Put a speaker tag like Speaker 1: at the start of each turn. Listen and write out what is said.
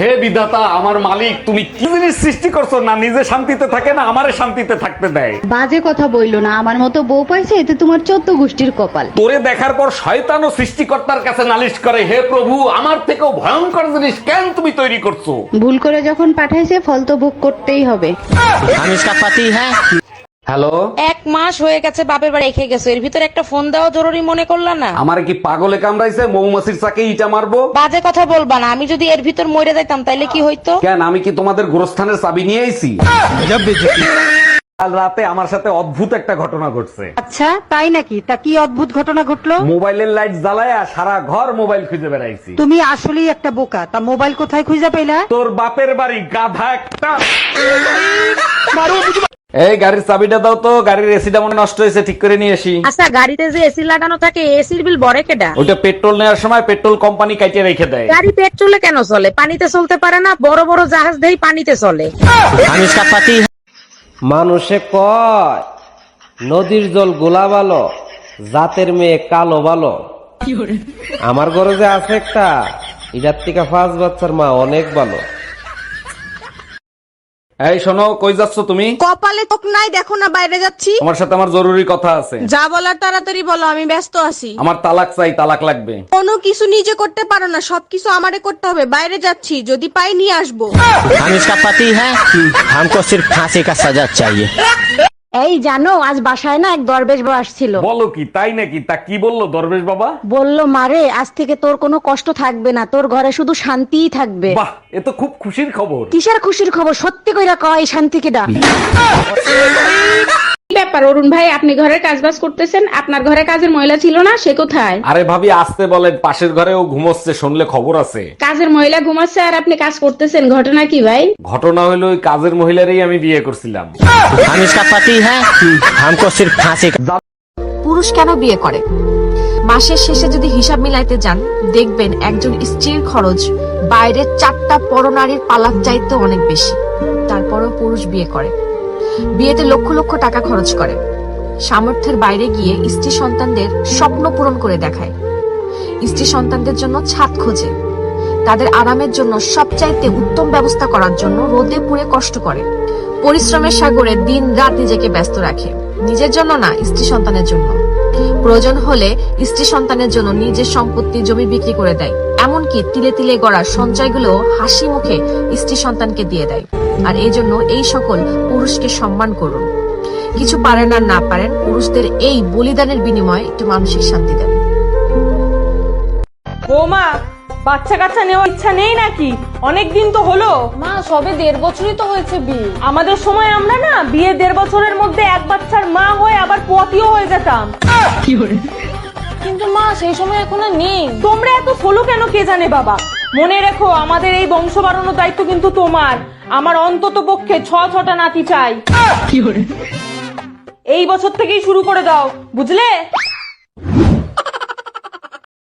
Speaker 1: হে বিধাতা আমার মালিক তুমি কি জিনিস সৃষ্টি করছ? না নিজে শান্তিতে থাকে না আমারে শান্তিতে থাকতে দেয়?
Speaker 2: বাজে কথা বইলো না আমার মতো বউ পাইছে এতে তোমার চোদ্দ গোষ্ঠীর কপাল।
Speaker 1: তোরে দেখার পর শয়তান ও সৃষ্টিকর্তার কাছে নালিশ করে হে প্রভু আমার থেকেও ভয়ঙ্কর জিনিস কেন তুমি তৈরি করছ?
Speaker 2: ভুল করে যখন পাঠাইছে ফল তো ভোগ করতেই হবে।
Speaker 3: আমি
Speaker 1: হ্যালো?
Speaker 4: এক মাস হয়ে গেছে বাপের বাড়ি রেখে গেছো। এর ভিতরে একটা ফোন দেওয়া জরুরি মনে করলা না?
Speaker 1: আমার কি পাগলে কামড়াইছে? মৌমাছির চাকে ইটা মারবো?
Speaker 4: বাজে কথা বলবা না। আমি যদি এর ভিতর মরে যাইতাম তাইলে কি হইতো?
Speaker 1: কেন? আমি কি তোমাদের গোরস্থানের চাবি নিয়ে আইছি? কাল রাতে আমার সাথে অদ্ভুত একটা ঘটনা ঘটছে।
Speaker 5: আচ্ছা তাই নাকি? তা কি অদ্ভুত ঘটনা ঘটলো?
Speaker 1: মোবাইলের লাইট জ্বালায়া সারা ঘর মোবাইল খুঁজে বেড়াইছি।
Speaker 5: তুমি আসলেই একটা বোকা। তা মোবাইল কোথায় খুঁজে পেলা?
Speaker 1: তোর বাপের বাড়ি গাধা একটা এই গাড়ির চাবিটা দাও তো গাড়ির এসিটা মনে নষ্ট হয়েছে ঠিক করে নিয়ে আসি।
Speaker 4: আচ্ছা গাড়িতে যে এসি লাগানো থাকে এসির বিল বড় কেডা?
Speaker 1: ওটা পেট্রোল নেওয়ার সময় পেট্রোল কোম্পানি কাটিয়ে রেখে দেয়।
Speaker 4: গাড়ি পেট্রোলে কেন চলে? পানিতে চলতে পারে না বড় বড় জাহাজ দেই পানিতে চলে।
Speaker 6: মানুষে কয় নদীর জল গোলা ভালো জাতের মেয়ে কালো ভালো। আমার ঘরে যে আছে একটা ইটার থেকে ফাঁস বাচ্চার মা অনেক ভালো।
Speaker 1: এই শোনো কই যাচ্ছ তুমি
Speaker 7: কপালে চোখ নাই দেখো না বাইরে যাচ্ছি
Speaker 1: তোমার সাথে আমার জরুরি কথা আছে
Speaker 7: যা বলার তাড়াতাড়ি বলো আমি ব্যস্ত আছি
Speaker 1: আমার তালাক চাই তালাক লাগবে
Speaker 7: কোনো কিছু নিজে করতে পারো না সবকিছু আমারে করতে হবে বাইরে যাচ্ছি যদি পাই নিয়ে আসবো
Speaker 3: हम इसका पति है हमको सिर्फ फांसी का सजा चाहिए
Speaker 5: এই জানো আজ বাসায় না এক দরবেশ বাবা আসছিল।
Speaker 1: বলো কি তাই নাকি? তা কি বলল দরবেশ বাবা?
Speaker 5: বলল মারে আজ থেকে তোর কোনো কষ্ট থাকবে না তোর ঘরে শুধু শান্তিই থাকবে।
Speaker 1: বাহ এ তো খুব খুশির খবর।
Speaker 5: কিসের খুশির খবর? সত্যি কইরা কয় শান্তিকে ডাক।
Speaker 8: কি ব্যাপার অরুণ ভাই আপনি ঘরের কাজবাজ করতেছেন আপনার ঘরে কাজের মহিলা ছিল না সে কোথায়
Speaker 1: আরে ভাবি আসতে বলেন পাশের ঘরেও ঘুমোচ্ছে শুনলে খবর আছে
Speaker 8: কাজের মহিলা ঘুমাচ্ছে আর আপনি কাজ করতেছেন ঘটনা কি ভাই
Speaker 1: ঘটনা হলো ওই কাজের মহিলারই আমি বিয়ে করছিলাম
Speaker 3: हम इसका पति है हमको सिर्फ फांसी का
Speaker 9: পুরুষ কেন বিয়ে করে মাসের শেষে যদি হিসাব মিলাইতে যান দেখবেন একজন স্ত্রীর খরচ বাইরের চারটা পরনারীর পালার চাইতে অনেক বেশি তারপরও পুরুষ বিয়ে করে বিয়েতে লক্ষ লক্ষ টাকা খরচ করে। সামর্থ্যের বাইরে গিয়ে স্ত্রী সন্তানদের স্বপ্ন পূরণ করে দেখায়। স্ত্রী সন্তানদের জন্য ছাদ খোঁজে। তাদের আরামের জন্য সবচাইতে উত্তম ব্যবস্থা করার জন্য রোদে পুড়ে কষ্ট করে। পরিশ্রমের সাগরে দিন রাত নিজেকে ব্যস্ত রাখে। নিজের জন্য না, স্ত্রী সন্তানের জন্য। প্রয়োজন হলে স্ত্রী সন্তানের জন্য নিজের সম্পত্তি জমি বিক্রি করে দেয়। এমনকি তিলে তিলে গড়া সঞ্চয়গুলো হাসি মুখে স্ত্রী সন্তানকে দিয়ে দেয়। আর এই জন্য এই সকল পুরুষকে সম্মান করুন। কিছু পারেন আর না পারেন পুরুষদের এই বলিদানের বিনিময়ে একটু মানসিক শান্তি দেন।
Speaker 10: বৌমা বাচ্চা কাচ্চা নেওয়ার ইচ্ছা নেই নাকি? অনেক দিন তো হলো।
Speaker 4: মা সবে দেড় বছরই তো হয়েছে বিয়ে।
Speaker 10: আমাদের সময় আমরা না বিয়ে দেড় বছরের মধ্যে এক বাচ্চার মা হয়ে আবার পতিও হয়ে যেতাম।
Speaker 4: কিন্তু মা সেই সময় এখন আর নেই।
Speaker 10: তোমরা এত সোলো কেন কে জানে বাবা? মনে রেখো আমাদের এই বংশ বাড়ানোর দায়িত্ব কিন্তু তোমার। আমার অন্তত পক্ষে ছ ছটা নাতি চাই। এই বছর থেকেই শুরু করে দাও বুঝলে?